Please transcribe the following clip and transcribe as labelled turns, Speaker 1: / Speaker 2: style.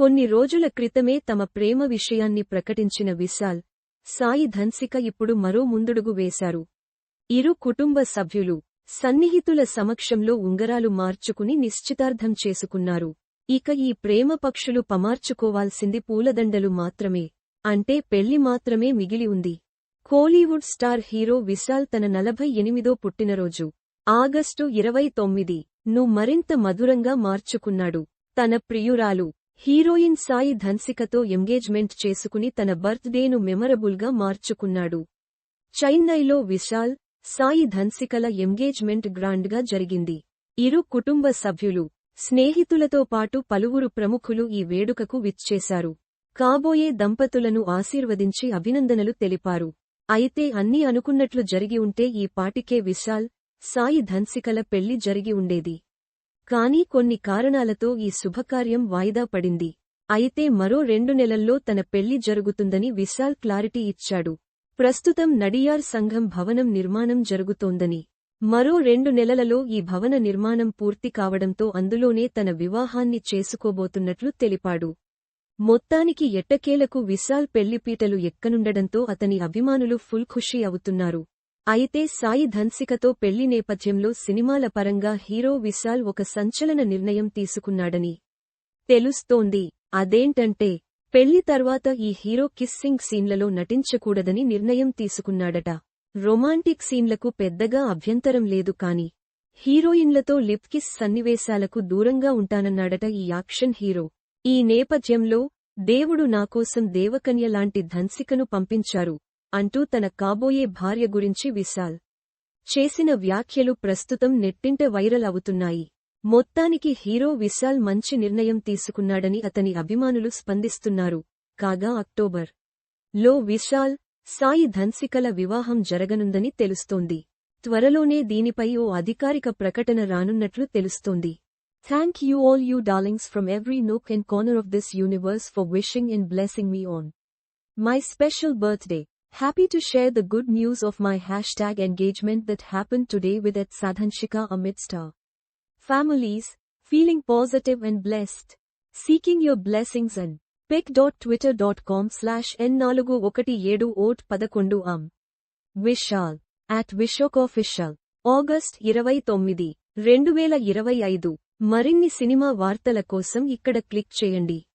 Speaker 1: కొన్ని రోజుల క్రితమే తమ ప్రేమ విషయాన్ని ప్రకటించిన విశాల్ సాయి ధన్సిక ఇప్పుడు మరో ముందుడుగు వేశారు. ఇరు కుటుంబ సభ్యులు సన్నిహితుల సమక్షంలో ఉంగరాలు మార్చుకుని నిశ్చితార్థం చేసుకున్నారు. ఇక ఈ ప్రేమ పక్షులు పమార్చుకోవాల్సింది పూలదండలు మాత్రమే అంటే పెళ్ళి మాత్రమే మిగిలి ఉంది. కోలీవుడ్ స్టార్ హీరో విశాల్ తన నలభై ఎనిమిదో పుట్టినరోజు ఆగస్టు ఇరవై తొమ్మిది ను మరింత మధురంగా మార్చుకున్నాడు. తన ప్రియురాలు హీరోయిన్ సాయి ధన్సికతో ఎంగేజ్మెంట్ చేసుకుని తన బర్త్డేను మెమరబుల్గా మార్చుకున్నాడు. చెన్నైలో విశాల్ సాయి ధన్సికల ఎంగేజ్మెంట్ గ్రాండ్గా జరిగింది. ఇరు కుటుంబ సభ్యులు స్నేహితులతో పాటు పలువురు ప్రముఖులు ఈ వేడుకకు విచ్చేశారు. కాబోయే దంపతులను ఆశీర్వదించి అభినందనలు తెలిపారు. అయితే అన్నీ అనుకున్నట్లు జరిగి ఉంటే ఈ పాటికే విశాల్ సాయి ధన్సికల పెళ్ళి జరిగి ఉండేది. కానీ కొన్ని కారణాలతో ఈ శుభకార్యం వాయిదా పడింది. అయితే మరో రెండు నెలల్లో తన పెళ్ళి జరుగుతుందని విశాల్ క్లారిటీ ఇచ్చాడు. ప్రస్తుతం నడియార్ సంఘం భవనం నిర్మాణం జరుగుతోందని. మరో రెండు నెలలలో ఈ భవన నిర్మాణం పూర్తి కావడంతో అందులోనే తన వివాహాన్ని చేసుకోబోతున్నట్లు తెలిపాడు. మొత్తానికి ఎట్టకేలకు విశాల్ పెళ్ళిపీటలు ఎక్కనుండడంతో అతని అభిమానులు ఫుల్ ఖుషీ అవుతున్నారు. అయితే సాయి ధన్సికతో పెళ్ళి నేపథ్యంలో సినిమాల పరంగా హీరో విశాల్ ఒక సంచలన నిర్ణయం తీసుకున్నాడని తెలుస్తోంది. అదేంటంటే పెళ్ళి తర్వాత ఈ హీరో కిస్సింగ్ సీన్లలో నటించకూడదని నిర్ణయం తీసుకున్నాడట. రొమాంటిక్ సీన్లకు పెద్దగా అభ్యంతరం లేదు కాని హీరోయిన్లతో లిప్ కిస్ సన్నివేశాలకు దూరంగా ఉంటానన్నాడట ఈ యాక్షన్ హీరో. ఈ నేపథ్యంలో దేవుడు నాకోసం దేవకన్య లాంటి ధన్సికను పంపించారు. అంటూ తన కాబోయే భార్య గురించి విశాల్ చేసిన వ్యాఖ్యలు ప్రస్తుతం నెట్టింట వైరల్ అవుతున్నాయి. మొత్తానికి హీరో విశాల్ మంచి నిర్ణయం తీసుకున్నాడని అతని అభిమానులు స్పందిస్తున్నారు. కాగా అక్టోబర్లో విశాల్ సాయి ధన్సికల వివాహం జరగనుందని తెలుస్తోంది. త్వరలోనే దీనిపై ఓ అధికారిక ప్రకటన రానున్నట్లు తెలుస్తోంది. Thank you all you darlings from every nook and corner of this universe for wishing and blessing me on my special birthday. Happy to share the good news of my hashtag engagement that happened today with at Sadhanshika amidst our families, feeling positive and blessed. Seeking your blessings and pic.twitter.com slash n417 am. Vishal. At Vishok Official, August 29, 2025. మరిన్ని cinema వార్తల కోసం ఇక్కడ click చేయండి